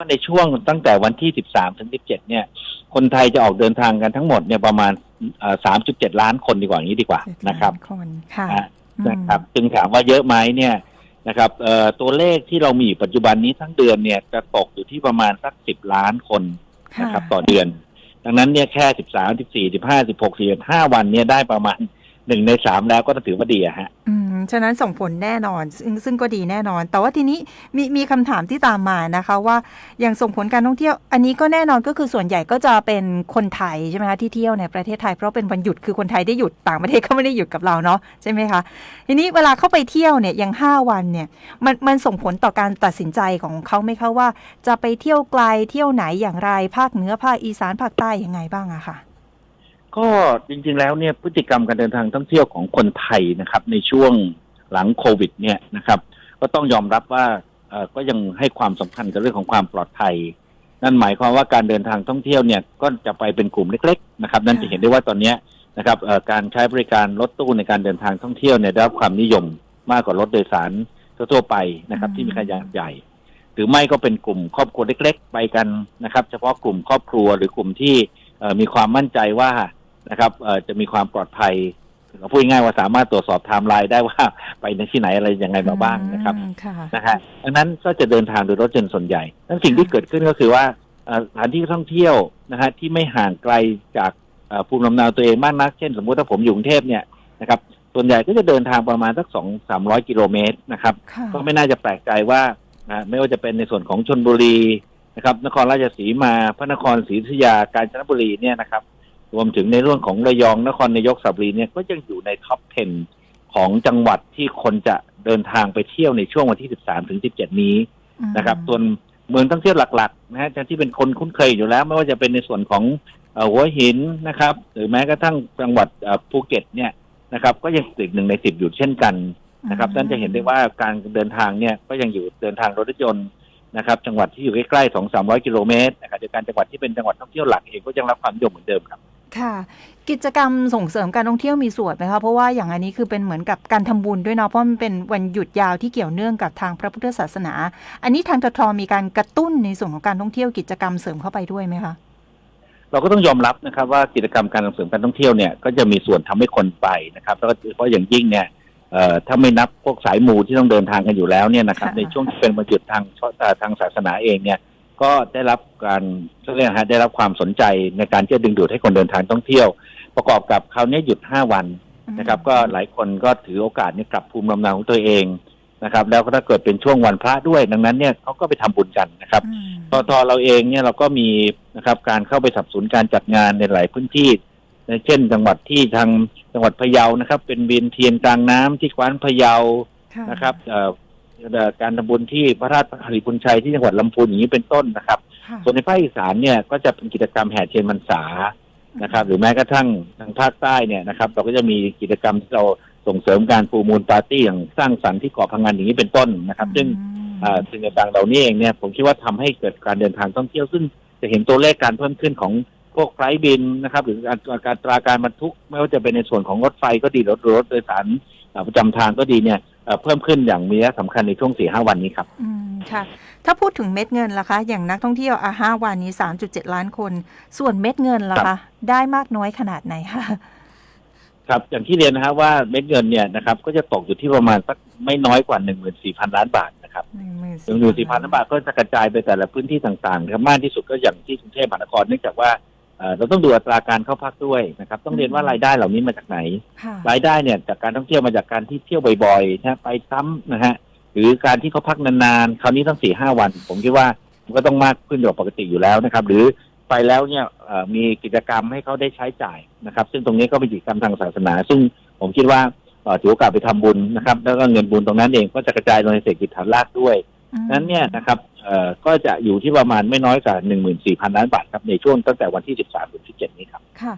ว่าในช่วงตั้งแต่วันที่ 13 ถึง 17 เนี่ย คนไทยจะออกเดินทางกันทั้งหมดเนี่ยประมาณเอ่อ3.7 ล้านคนดีกว่าอย่างนี้ดีกว่าเจ็ดนะครับล้านคนค่ะอะอืมนะครับจึงถามว่าเยอะไหมเนี่ยนะครับเอ่อตัวเลขที่เรามีอยู่ปัจจุบันนี้ทั้งเดือนเนี่ยจะตกอยู่ที่ประมาณสัก 10 ล้านคนนะครับต่อเดือน ดังนั้นเนี่ยแค่ 13 14 15 16 45วันเนี่ยได้ประมาณ หนึ่งในสามแล้วก็ถือว่าดีอะฮะ อืม ฉะนั้นส่งผลแน่นอนซึ่งซึ่งก็ดีแน่นอน แต่ว่าทีนี้มีมีคำถามที่ตามมานะคะ ว่าอย่างส่งผลการท่องเที่ยว อันนี้ก็แน่นอนก็คือส่วนใหญ่ก็จะเป็นคนไทยใช่ไหมคะที่เที่ยวในประเทศไทยเพราะเป็นวันหยุดคือคนไทยได้หยุดต่างประเทศก็ไม่ได้หยุดกับเราเนาะใช่ไหมคะทีนี้เวลาเข้าไปเที่ยวเนี่ยอย่างห้าวันเนี่ยมันมันส่งผลต่อการตัดสินใจของเขาไหมคะว่า จะไปเที่ยวไกลเที่ยวไหนอย่างไรภาคเหนือภาคอีสานภาคใต้ยังไงบ้างอะค่ะ ก็จริงๆแล้วเนี่ยพฤติกรรมการเดินทางท่องเที่ยวของคนไทยนะครับ ในช่วงหลังโควิด เนี่ยนะครับ ก็ต้องยอมรับว่าเอ่อก็ยังให้ความสำคัญกับเรื่องของความปลอดภัย นั่นหมายความว่าการเดินทางท่องเที่ยวเนี่ยก็จะไปเป็นกลุ่มเล็ก ๆ นะครับ นั่นจะเห็นได้ว่าตอนเนี้ยนะครับเอ่อการใช้บริการรถตู้ในการเดินทางท่องเที่ยวเนี่ยได้รับความนิยมมากกว่ารถโดยสารทั่วๆไปนะครับอืมที่มีขนาดใหญ่ หรือไม่ก็เป็นกลุ่มครอบครัวเล็ก ๆ ไปกันนะครับ เฉพาะกลุ่มครอบครัวหรือกลุ่มที่เอ่อมีความมั่นใจว่า นะครับเอ่อจะมีความปลอดภัยพูดง่ายๆว่าสามารถตรวจสอบไทม์ไลน์ได้ว่าไปในที่ไหนอะไรยังไงมาบ้างนะครับอืมค่ะนะฮะดังนั้นก็จะเดินทางโดยรถยนต์ส่วนใหญ่นั้นสิ่งที่เกิดขึ้นก็คือว่าเอ่อสถานที่ท่องเที่ยวนะฮะที่ไม่ห่างไกลจากเอ่อภูมิลำเนาตัวเองมากนัก เช่น สมมุติถ้าผมอยู่กรุงเทพเนี่ยนะครับส่วนใหญ่ก็จะเดินทางประมาณสักสองสามร้อยกิโลเมตรนะครับค่ะก็ไม่น่าจะแปลกใจว่านะไม่ว่าจะเป็นในส่วนของชนบุรีนะครับ นครราชสีมา พระนครศรีอยุธยา กาญจนบุรีเนี่ยนะครับ รวมถึงในเรื่องของระยองนครนายกสระบุรีเนี่ยก็ยังอยู่ในท็อป 10 ของจังหวัดที่คนจะเดินทางไปเที่ยวในช่วงวันที่ 13 ถึง 17 นี้นะครับ ส่วนเมืองท่องเที่ยวหลักๆนะฮะที่เป็นคนคุ้นเคยอยู่แล้ว ไม่ว่าจะเป็นในส่วนของเอ่อหัวหินนะครับ หรือแม้กระทั่งจังหวัดเอ่อภูเก็ตเนี่ยนะครับ ก็ยังติดหนึ่งในสิบอยู่เช่นกันนะครับนั่นจะเห็นได้ว่าการเดินทางเนี่ยก็ยังอยู่เดินทางรถยนต์นะครับ จังหวัดที่อยู่ใกล้ๆสองสามร้อยกิโลเมตรนะครับเดียวกันจังหวัดที่เป็นจังหวัดท่องเที่ยวหลักเองก็ยังรับความนิยมเหมือนเดิมครับ ค่ะ กิจกรรมส่งเสริมการท่องเที่ยวมีส่วนไหมคะ เพราะว่าอย่างอันนี้คือเป็นเหมือนกับการทำบุญด้วยเนาะเพราะมันเป็นวันหยุดยาวที่เกี่ยวเนื่องกับทางพระพุทธศาสนา อันนี้ทางททมีการกระตุ้นในส่วนของการท่องเที่ยวกิจกรรมเสริมเข้าไปด้วยไหมคะเราก็ต้องยอมรับนะครับว่ากิจกรรมการส่งเสริมการท่องเที่ยวเนี่ยก็จะมีส่วนทำให้คนไปนะครับแล้วก็โดยเฉพาะอย่างยิ่งเนี่ยถ้าไม่นับพวกสายมูที่ต้องเดินทางกันอยู่แล้วเนี่ยนะครับในช่วงที่เป็นวันหยุดทางเอ่อทางศาสนาเองเนี่ย ก็ได้รับการเรียกนะฮะได้รับความสนใจในการที่จะดึงดูดให้คนเดินทางท่องเที่ยว ประกอบกับคราวนี้หยุด5วันนะครับ ก็หลายคนก็ถือโอกาสนี้กลับภูมิลำเนาของตัวเองนะครับ แล้วก็ถ้าเกิดเป็นช่วงวันพระด้วย ดังนั้นเนี่ยเขาก็ไปทำบุญกันนะครับอืมททเราเองเนี่ยเราก็มีนะครับการเข้าไปสนับสนุนการจัดงานในหลายพื้นที่เช่น จังหวัดที่ทางจังหวัดพะเยานะครับ เป็นบินเทียนกลางน้ำที่กวานพะเยาค่ะนะครับเอ่อเอ่อ การทำบุญที่พระราชหริพุนชัยที่จังหวัดลำพูนอย่างนี้เป็นต้นนะครับ ค่ะส่วนในภาคอีสานเนี่ยก็จะเป็นกิจกรรมแห่เทียนพรรษานะครับ หรือแม้กระทั่งทางภาคใต้เนี่ยนะครับ เราก็จะมีกิจกรรมที่เราส่งเสริมการฟูมูลปาร์ตี้อย่างสร้างสรรค์ที่เกาะพังงานอย่างนี้เป็นต้นนะครับ ซึ่งอืมอ่าสิ่งต่างๆเหล่านี้เองเนี่ยผมคิดว่าทำให้เกิดการเดินทางท่องเที่ยวซึ่งจะเห็นตัวเลขการเพิ่มขึ้นของพวกไฟล์บินนะครับ หรือการการตราการบรรทุก ไม่ว่าจะเป็นในส่วนของรถไฟก็ดีรถรถโดยสารอ่าประจำทางก็ดีเนี่ย เอ่อเพิ่มขึ้นอย่างมีนัยสำคัญในช่วงสี่ห้าวันนี้ครับอืมค่ะ ถ้าพูดถึงเม็ดเงินล่ะคะ อย่างนักท่องเที่ยวอาห้าวันนี้3.7ล้านคน ส่วนเม็ดเงินล่ะครัคะบได้มากน้อยขนาดไหนคะครับอย่างที่เรียนนะครับว่าเม็ดเงินเนี่ยนะครับก็จะตกอยู่ที่ประมาณสักไม่น้อยกว่าหนึ่งหมื่นสี่พันล้านบาทนะครับหนึ่งหมื่นหนึ่งหมื่นสี่พันล้านบาทก็จะกระจายไปแต่ละพื้นที่ต่างๆนะครับมากที่สุดก็อย่างที่กรุงเทพมหานครเนื่องจากว่า เอ่อเราต้องดูอัตราการเข้าพักด้วยนะครับ ต้องเรียนว่ารายได้เหล่านี้มาจากไหนค่ะรายได้เนี่ยจากการท่องเที่ยวมาจากการที่เที่ยวบ่อยๆนะไปซ้ำนะฮะหรือการที่เขาพักนานๆคราวนี้ต้องสี่ห้าวัน ผมคิดว่ามันก็ต้องมากขึ้นกว่าปกติอยู่แล้วนะครับ หรือไปแล้วเนี่ยเอ่อมีกิจกรรมให้เขาได้ใช้จ่ายนะครับ ซึ่งตรงนี้ก็เป็นกิจกรรมทางศาสนา ซึ่งผมคิดว่าเอ่อถือโอกาสไปทำบุญนะครับ แล้วก็เงินบุญตรงนั้นเองก็จะกระจายลงในเศรษฐกิจฐานรากด้วยนั้นเนี่ยนะครับเอ่อ ก็จะอยู่ที่ประมาณไม่น้อยกว่า14,000 ล้านบาทครับในช่วงตั้งแต่วันที่ 13ถึงสิบเจ็ดนี้